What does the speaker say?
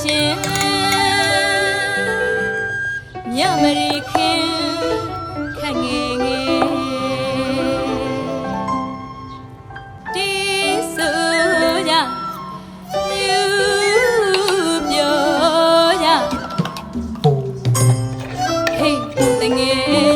ရှင်မြမရီခင် tingin